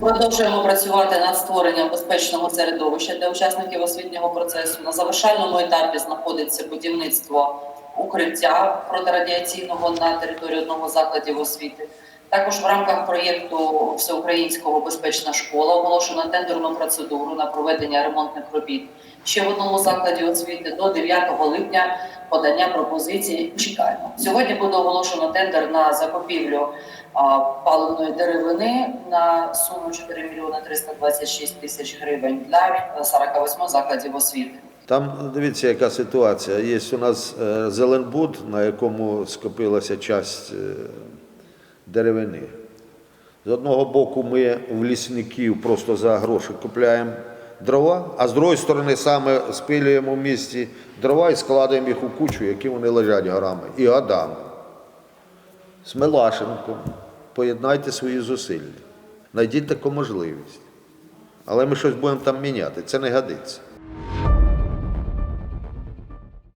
Продовжуємо працювати над створенням безпечного середовища для учасників освітнього процесу. На завершальному етапі знаходиться будівництво укриття протирадіаційного на території одного закладів освіти. Також в рамках проєкту Всеукраїнського безпечна школа оголошено тендерну процедуру на проведення ремонтних робіт. Ще в одному закладі освіти до 9 липня подання пропозицій чекаємо. Сьогодні буде оголошено тендер на закупівлю паливної деревини на суму 4 мільйони 326 тисяч гривень для 48 закладів освіти. Там дивіться, яка ситуація. Є у нас е, Зеленбуд, на якому скопилася часть е, деревини. З одного боку, ми в лісників просто за гроші купляємо дрова, а з другої сторони саме спилюємо в місті дрова і складаємо їх у кучу, які вони лежать горами і годами. З Мелашенком поєднайте свої зусилля. Найдіть таку можливість. Але ми щось будемо там міняти. Це не годиться.